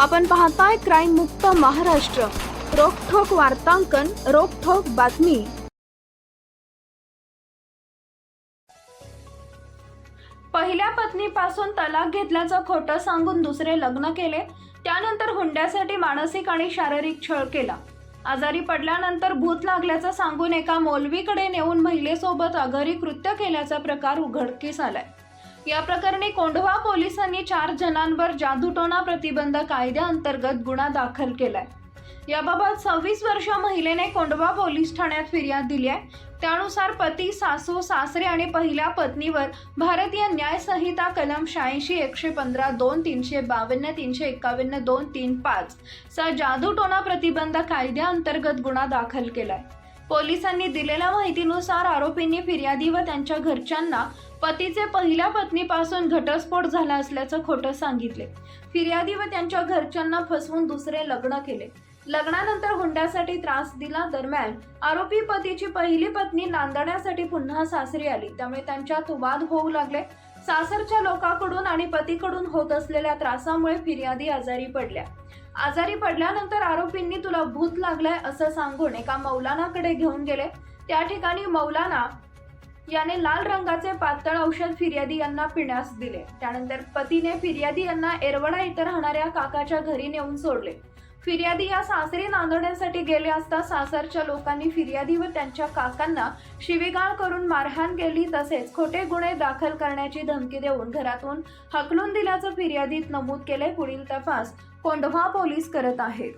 आपण पाहताय क्राईम मुक्त महाराष्ट्र. रोखोक वार्तांकन रोखोक बातमी. पहिल्या पत्नीपासून तलाक घेतल्याचं खोटं सांगून दुसरे लग्न केले त्यानंतर हुंड्यासाठी मानसिक आणि शारीरिक छळ केला. आजारी पडल्यानंतर भूत लागल्याचं सांगून एका मौलवीकडे नेऊन महिलेसोबत आघारी कृत्य केल्याचा प्रकार उघडकीस आलाय. या प्रकरणी कोंढवा पोलिसांनी चार जणांवर जादूटोणा प्रतिबंध कायद्याअंतर्गत गुन्हा दाखल केलाय. याबाबत सव्वीस वर्ष महिलेने कोंढवा पोलीस ठाण्यात फिर्याद दिली आहे त्यानुसार पती सासू सासरे आणि पहिल्या पत्नीवर भारतीय न्याय संहिता कलम शहाऐंशी एकशे पंधरा दोन तीनशे बावन्न तीनशे एकावन्न दोन तीन पाच चा जादूटोणा प्रतिबंध कायद्याअंतर्गत गुन्हा दाखल केलाय. पोलिसांनी दिलेल्या माहितीनुसार आरोपींनी फिर्यादी व त्यांच्या घरच्यांना पतीचे पहिल्या पत्नीपासून घटस्फोट झाला असल्याचं खोटं सांगितले. फिर्यादी व त्यांच्या घरच्यांना फसवून दुसरे लग्न केले. लग्नानंतर हुंड्यासाठी त्रास दिला दरम्यान आरोपी पतीची पहिली पत्नी नांदण्यासाठी पुन्हा सासरी आली. त्यामुळे त्यांच्यात वाद होऊ लागले. सासरच्या लोकांकडून आणि पतीकडून होत असलेल्या त्रासामुळे फिर्यादी आजारी पडल्या. आजारी पडल्यानंतर आरोपींनी तुला भूत लागलाय असं सांगून एका मौलानाकडे घेऊन गेले. त्या ठिकाणी मौलाना याने लाल रंगाचे पातळ औषध फिर्यादी यांना पिण्यास दिले. त्यानंतर पतीने फिर्यादी यांना एरवडा इथं राहणाऱ्या काकाच्या घरी नेऊन सोडले. फिर्यादी या सासरी नांदण्यासाठी गेले असता सासरच्या लोकांनी फिर्यादी व त्यांच्या काकांना शिवीगाळ करून मारहाण केली तसेच खोटे गुन्हे दाखल करण्याची धमकी देऊन घरातून हकलून दिल्याचं फिर्यादीत नमूद केले पुढील तपास कोंढवा पोलीस करत आहेत.